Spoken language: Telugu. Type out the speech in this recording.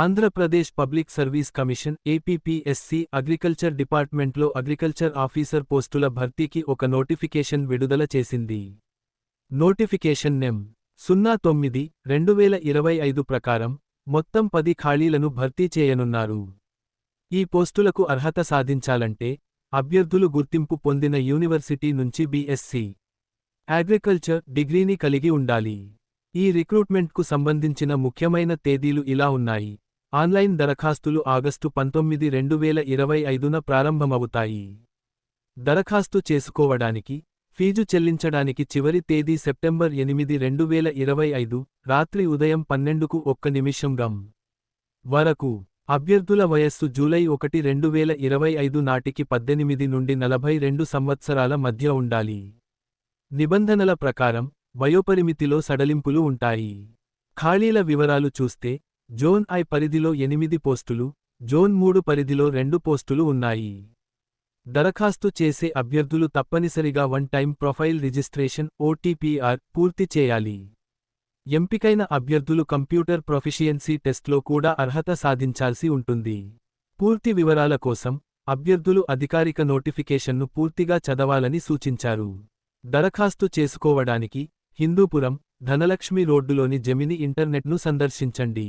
Andhra Pradesh public service commission APPSC agriculture డిపార్ట్మెంట్లో అగ్రికల్చర్ ఆఫీసర్ పోస్టుల భర్తీకి ఒక నోటిఫికేషన్ విడుదల చేసింది. నోటిఫికేషన్ నెం. సున్నా తొమ్మిది రెండు వేల ఇరవై ఐదు ప్రకారం మొత్తం పది ఖాళీలను భర్తీ చేయనున్నారు. ఈ పోస్టులకు అర్హత సాధించాలంటే అభ్యర్థులు గుర్తింపు పొందిన యూనివర్సిటీ నుంచి బీఎస్సీ అగ్రికల్చర్ డిగ్రీని కలిగి ఉండాలి. ఈ రిక్రూట్మెంట్కు సంబంధించిన ముఖ్యమైన తేదీలు ఇలా ఉన్నాయి. ఆన్లైన్ దరఖాస్తులు ఆగస్టు పంతొమ్మిది రెండు వేల ఇరవై ఐదున ప్రారంభమవుతాయి. దరఖాస్తు చేసుకోవడానికి ఫీజు చెల్లించడానికి చివరి తేదీ సెప్టెంబర్ ఎనిమిది రెండు వేల ఇరవై ఐదు రాత్రి ఉదయం పన్నెండుకు ఒక్క నిమిషం గం వరకు అభ్యర్థుల వయస్సు జూలై ఒకటి రెండు వేల ఇరవై ఐదు నాటికి పద్దెనిమిది నుండి నలభై రెండు సంవత్సరాల మధ్య ఉండాలి. నిబంధనల ప్రకారం వయోపరిమితిలో సడలింపులు ఉంటాయి. ఖాళీల వివరాలు చూస్తే జోన్ ఐ పరిధిలో ఎనిమిది పోస్టులు జోన్ మూడు పరిధిలో రెండు పోస్టులు ఉన్నాయి. దరఖాస్తు చేసే అభ్యర్థులు తప్పనిసరిగా one time profile registration OTPR పూర్తి చేయాలి. ఎంపికైన అభ్యర్థులు కంప్యూటర్ ప్రొఫిషియన్సీ టెస్ట్లో కూడా అర్హత సాధించాల్సి ఉంటుంది. పూర్తి వివరాల కోసం అభ్యర్థులు అధికారిక నోటిఫికేషన్ను పూర్తిగా చదవాలని సూచించారు. దరఖాస్తు చేసుకోవడానికి హిందూపురం ధనలక్ష్మి రోడ్డులోని జమిని ఇంటర్నెట్ను సందర్శించండి.